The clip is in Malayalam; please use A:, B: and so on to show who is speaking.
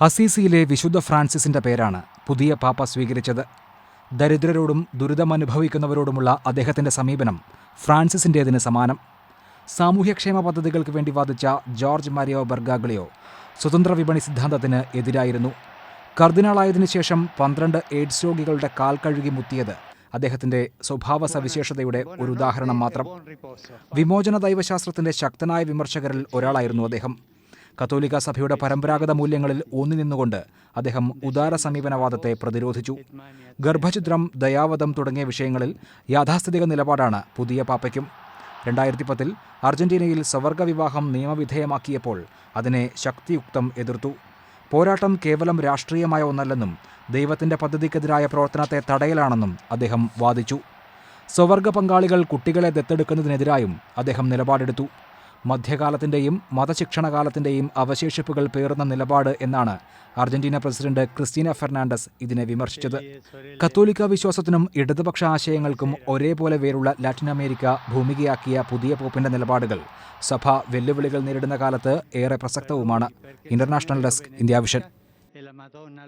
A: അസീസിയിലെ വിശുദ്ധ ഫ്രാൻസിസിന്റെ പേരാണ് പുതിയ പാപ്പ സ്വീകരിച്ചത്. ദരിദ്രരോടും ദുരിതമനുഭവിക്കുന്നവരോടുമുള്ള അദ്ദേഹത്തിന്റെ സമീപനം ഫ്രാൻസിസിന്റേതിന് സമാനം. സാമൂഹ്യക്ഷേമ പദ്ധതികൾക്ക് വേണ്ടി വാദിച്ച ജോർജ് മാരിയോ ബർഗാഗ്ലിയോ സ്വതന്ത്ര വിപണി സിദ്ധാന്തത്തിന് എതിരായിരുന്നു. കർദിനാളായതിനു ശേഷം പന്ത്രണ്ട് എയ്ഡ്സ് രോഗികളുടെ കാൽ കഴുകി മുത്തിയത് അദ്ദേഹത്തിന്റെ സ്വഭാവ സവിശേഷതയുടെ ഒരു ഉദാഹരണം മാത്രം. വിമോചന ദൈവശാസ്ത്രത്തിന്റെ ശക്തനായ വിമർശകരിൽ ഒരാളായിരുന്നു അദ്ദേഹം. കത്തോലിക്ക സഭയുടെ പരമ്പരാഗത മൂല്യങ്ങളിൽ ഊന്നി നിന്നുകൊണ്ട് അദ്ദേഹം ഉദാര സമീപനവാദത്തെ പ്രതിരോധിച്ചു. ഗർഭഛിദ്രം ദയാവധം തുടങ്ങിയ വിഷയങ്ങളിൽ യാഥാസ്ഥിതിക നിലപാടാണ് പുതിയ പാപ്പയ്ക്കും. രണ്ടായിരത്തി പത്തിൽ അർജന്റീനയിൽ സവർഗ വിവാഹം നിയമവിധേയമാക്കിയപ്പോൾ അതിനെ ശക്തിയുക്തം എതിർത്തു. പോരാട്ടം കേവലം രാഷ്ട്രീയമായ ഒന്നല്ലെന്നും ദൈവത്തിന്റെ പദ്ധതിക്കെതിരായ പ്രവർത്തനത്തെ തടയലാണെന്നും അദ്ദേഹം വാദിച്ചു. സ്വവർഗ പങ്കാളികൾ കുട്ടികളെ ദത്തെടുക്കുന്നതിനെതിരായും അദ്ദേഹം നിലപാടെടുത്തു. മധ്യകാലത്തിന്റെയും മതശിക്ഷണകാലത്തിന്റെയും അവശേഷിപ്പുകൾ പേറുന്ന നിലപാട് എന്നാണ് അർജന്റീന പ്രസിഡന്റ് ക്രിസ്റ്റീന ഫെർണാണ്ടസ് ഇതിനെ വിമർശിച്ചത്. കത്തോലിക്ക വിശ്വാസത്തിനും ഇടതുപക്ഷ ആശയങ്ങൾക്കും ഒരേപോലെ വേരുള്ള ലാറ്റിൻ അമേരിക്ക ഭൂമികയാക്കിയ പുതിയ പോപ്പിന്റെ നിലപാടുകൾ സഭ വെല്ലുവിളികൾ നേരിടുന്ന കാലത്ത് ഏറെ പ്രസക്തവുമാണ്. International desk India vision.